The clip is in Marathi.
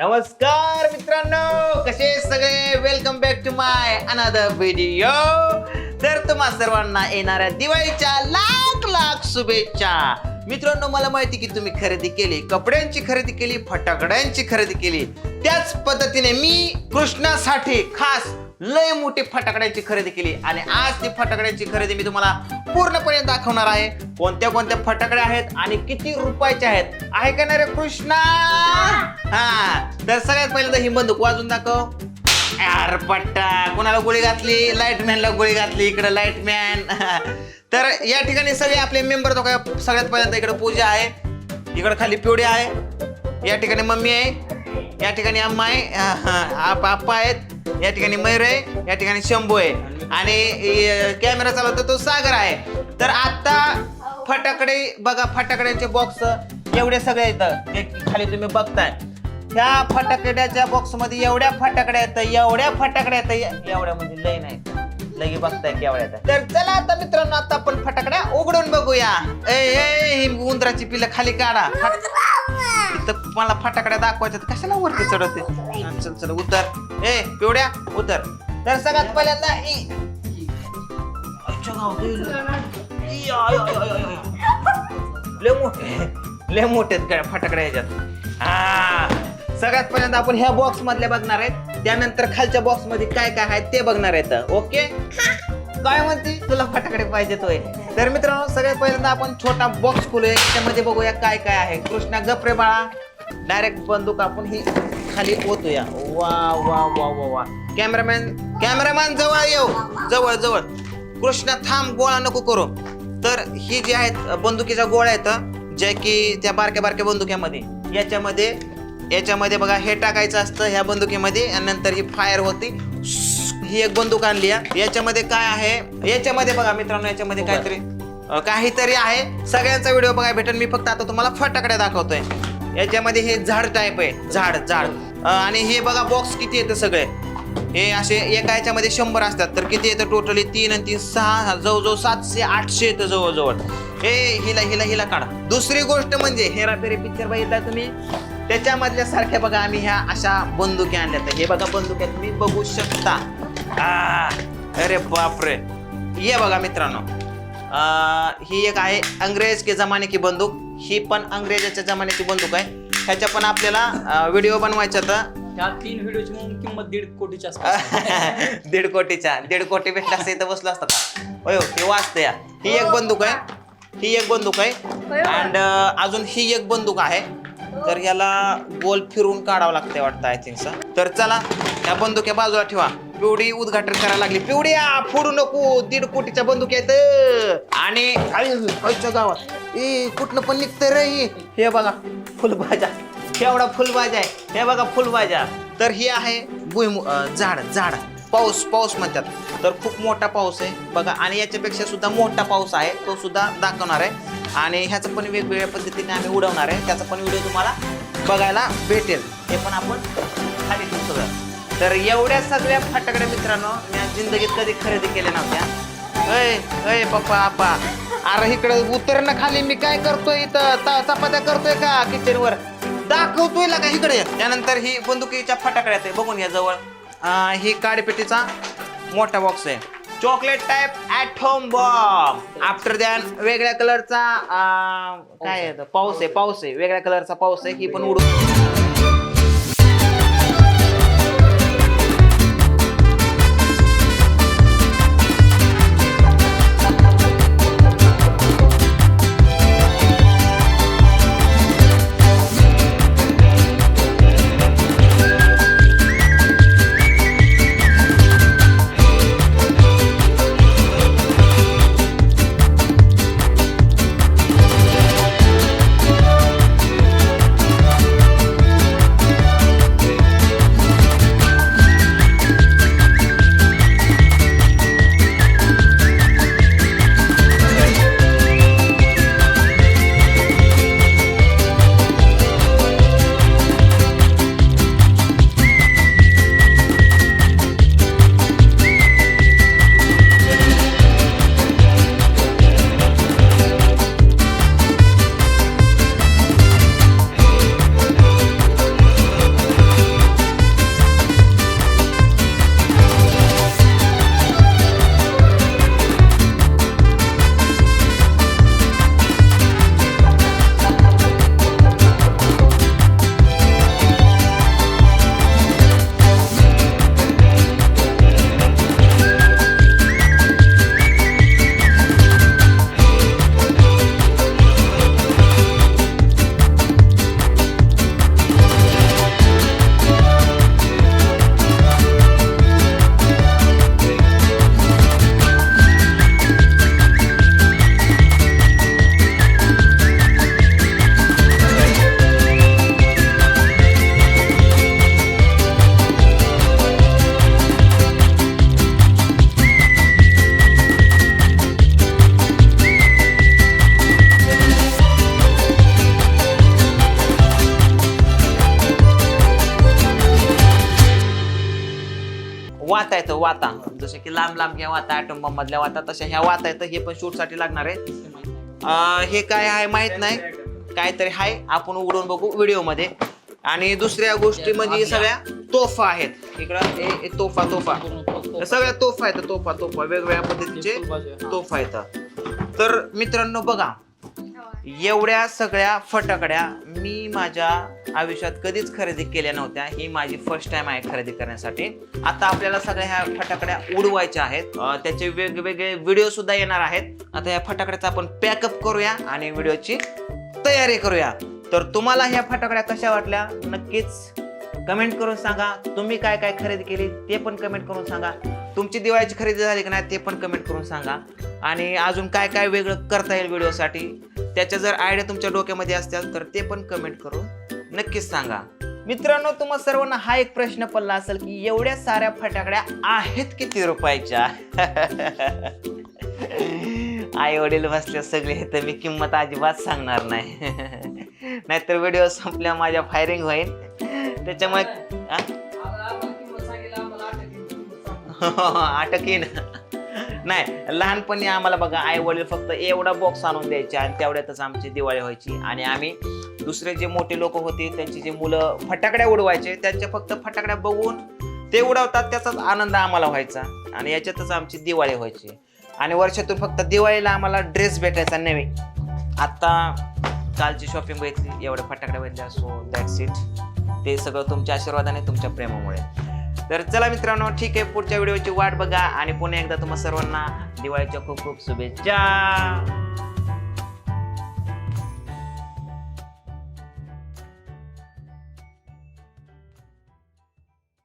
नमस्कार मित्रांनो कसे सगळे? Welcome back to my another video तर तुम्हा सर्वांना येणाऱ्या दिवाळीच्या लाख लाख शुभेच्छा. मित्रांनो मला माहिती की तुम्ही खरेदी केली कपड्यांची खरेदी केली फटाकड्यांची खरेदी केली. त्याच पद्धतीने मी कृष्णासाठी खास लय मोठी फटाकड्यांची खरेदी केली आणि आज ती फटाकड्यांची खरेदी मी तुम्हाला पूर्णपणे दाखवणार आहे. कोणत्या कोणत्या फटाकड्या आहेत आणि किती रुपयाच्या आहेत? आहे का नाही रे कृष्णा? हा. तर सगळ्यात पहिल्यांदा ही बंदूक वाजून दाखव. यार पट्टा. कोणाला गोळी घातली? लाइट मॅनला गोळी घातली. इकडे लाइट मॅन तर या ठिकाणी सगळे आपले मेंबर तो काय सगळ्यात पहिल्यांदा इकडे पूजा आहे. इकडे खाली पिवडी आहे. या ठिकाणी मम्मी आहे. या ठिकाणी अम्मा आहे. हा आप्पा आहेत. या ठिकाणी मयूर आहे. या ठिकाणी शंभू आहे. आणि कॅमेरा चालवतो तो सागर आहे. तर आता फटाकडे बघा फटाकड्यांचे बॉक्स एवढे सगळे येतं खाली तुम्ही बघताय. ह्या फटाकड्याच्या बॉक्समध्ये एवढ्या फटाकड्या येतात एवढ्या फटाकड्या येतात एवढ्या म्हणजे लय नाही. लगे बघताय केवढ्या येतात तर चला आता मित्रांनो आता आपण फटाकड्या उघडून बघूया. ए ए ही उंदराची पिलं खाली काढा. इथं मला फटाकड्या दाखवायच्या कशाला वरती चढवते? चल चल उतर. ए पिवड्या उतर. तर सगळ्यात पहिल्यांदा इ- लय मोठे लय मोठे काय फटाकड्या ह्याच्यात. हा. सगळ्यात पहिल्यांदा आपण ह्या बॉक्स मधल्या बघणार आहेत. त्यानंतर खालच्या बॉक्समध्ये काय काय आहे ते बघणार आहेत. ओके काय म्हणते? तुला फटाकडे पाहिजे तोय तर मित्रांनो सगळ्यात पहिल्यांदा आपण छोटा बॉक्स खोलूया. त्यामध्ये बघूया काय काय आहे. कृष्णा गप्रे बाळा. डायरेक्ट बंदूक आपण ही खाली ओतूया. वा वा वा वा वा. कॅमेरामॅन कॅमेरामॅन जवळ येऊ. जवळ जवळ. कृष्णा थांब गोळा नको करू. तर ही जी आहेत बंदुकीच्या गोळ्या आहेत ज्या की त्या बारक्या बारक्या बंदुक्यामध्ये. याच्यामध्ये याच्यामध्ये बघा हे टाकायचं असतं ह्या बंदुकीमध्ये आणि नंतर ही फायर होती ही एक बंदूक आणली आहे. याच्यामध्ये काय आहे? याच्यामध्ये बघा मित्रांनो याच्यामध्ये काहीतरी काहीतरी आहे. सगळ्यांचा व्हिडिओ बघायला भेटेल. मी फक्त आता तुम्हाला फटाकड्या दाखवतोय. याच्यामध्ये हे झाड टाईप आहे. झाड झाड. आणि हे बघा बॉक्स किती येतं सगळे? हे असे एका याच्यामध्ये शंभर असतात. तर किती येतं टोटली तीन आणि तीन सहा जवळजवळ सातशे आठशे येतं जवळजवळ. हे हिला हिला हिला काढा. दुसरी गोष्ट म्हणजे हेराफेरी पिक्चर बघितला तुम्ही? त्याच्यामधल्या सारख्या बघा आम्ही ह्या अशा बंदुकी आणल्या तर हे बघा बंदुक्या तुम्ही बघू शकता. आ, अरे बापरे. ये बघा मित्रांनो. ही एक आहे अंग्रेज के जमाने की बंदूक. ही पण अंग्रेजाच्या जमान्याची बंदूक आहे. ह्याच्या पण आपल्याला व्हिडिओ बनवायचा तर ह्या तीन व्हिडिओची म्हणून किंमत दीड कोटीच्या आहे. दीड कोटीच्या. दीड कोटी भेटला असते इथं बसलो असतं का? होय हो, हे वाचते या. ही एक बंदूक आहे. ही एक बंदूक आहे. अँड अजून ही एक बंदूक आहे. तर याला गोल फिरून काढावं लागतंय वाटतं आय थिंक तर चला या बंदुक्या बाजूला ठेवा. पिवडी उद्घाटन करायला लागली. पिवड्या फोडू नको. दीड कोटीच्या बंदूक आहेत. आणि आईच्या गावात. ए कुठनं पण निघतंय रे हे. बघा फुलभाज्या. एवढा फुलभाज्या आहे. हे बघा फुलभाज्या. तर ही आहे भुईमु झाड झाड. पाऊस पाऊस म्हणतात. तर खूप मोठा पाऊस आहे. बघा आणि याच्यापेक्षा सुद्धा मोठा पाऊस आहे. तो सुद्धा दाखवणार आहे. आणि ह्याचं पण वेगवेगळ्या पद्धतीने आम्ही उडवणार आहे. त्याचा पण व्हिडिओ तुम्हाला बघायला भेटेल. हे पण आपण खाली ठेवू सगळं तर एवढ्या सगळ्या फटाकड्या मित्रांनो मी जिंदगीत कधी खरेदी केल्या नव्हत्या. अय अय पप्पा आपा अरे इकडे उतर ना खाली मी काय करतोय इथं? चपात्या करतोय का किचनवर दाखवतोय का इकडे. त्यानंतर ही बंदुकीच्या फटाकड्यात आहे बघून या जवळ. ही काडीपेटीचा मोठा बॉक्स आहे. Chocolate type at home bomb after than वेगळ्या कलरचा काय पाऊस आहे पाऊस आहे. वेगळ्या कलरचा पाऊस आहे ही पण उडू वाता येतं वाता. जसं की लांब लांब ह्या वाता. ॲटम बॉम्ब मधल्या वाता तशा ह्या वाता येतं. हे पण शूटसाठी लागणार आहे. अं, हे काय आहे माहीत नाही. काहीतरी आहे. आपण उघडून बघू व्हिडिओमध्ये आणि दुसऱ्या गोष्टी म्हणजे सगळ्या तोफा आहेत. इकडं हे- हे तोफा तोफा. सगळ्या तोफा आहेत. तोफा तोफा. वेगवेगळ्या पद्धतीचे. तोफा आहेत तर मित्रांनो बघा. एवढ्या सगळ्या फटाकड्या मी माझ्या आयुष्यात कधीच खरेदी केल्या नव्हत्या. ही माझी फर्स्ट टाइम आहे खरेदी करण्यासाठी. आता आपल्याला सगळ्या ह्या फटाकड्या उडवायच्या आहेत. त्याचे वेगवेगळे व्हिडिओ सुद्धा येणार आहेत. आता या फटाकड्याचा आपण पॅकअप करूया आणि व्हिडिओची तयारी करूया. तर तुम्हाला ह्या फटाकड्या कशा वाटल्या? नक्कीच कमेंट करून सांगा. तुम्ही काय काय खरेदी केली ते पण कमेंट करून सांगा. तुमची दिवाळीची खरेदी झाली की नाही ते पण कमेंट करून सांगा. आणि अजून काय काय वेगळं करता येईल व्हिडिओसाठी त्याच्या जर आयडिया तुमच्या डोक्यामध्ये असतील तर ते पण कमेंट करून नक्कीच सांगा. मित्रांनो तुम्हा सर्वांना हा एक प्रश्न पडला असेल की एवढ्या साऱ्या फटाकड्या आहेत किती रुपयाच्या? आई वडील बसले सगळे तर मी किंमत अजिबात सांगणार नाही. नाहीतर व्हिडिओ संपल्या माझ्या फायरिंग होईल. त्याच्यामुळे. अटकीन नाही लहानपणी आम्हाला बघा आई वडील फक्त एवढा बॉक्स आणून द्यायचे आणि तेवढ्यातच आमची दिवाळी व्हायची. आणि आम्ही दुसरे जे मोठे लोक होते त्यांची जे मुलं फटाकड्या उडवायचे त्यांच्या फक्त फटाकड्या बघून ते उडवतात त्याचाच आनंद आम्हाला व्हायचा. आणि याच्यातच आमची दिवाळी व्हायची. आणि वर्षातून फक्त दिवाळीला आम्हाला ड्रेस भेटायचा नव्हे. आत्ता कालची शॉपिंग बघितली एवढ्या फटाकड्या बघितल्या सो दॅट्स इट ते सगळं तुमच्या आशीर्वादाने तुमच्या प्रेमामुळे. तर चला मित्रांनो ठीक आहे पुढच्या व्हिडिओची वाट बघा आणि पुन्हा एकदा तुम्हा सर्वांना दिवाळीच्या खूप खूप शुभेच्छा.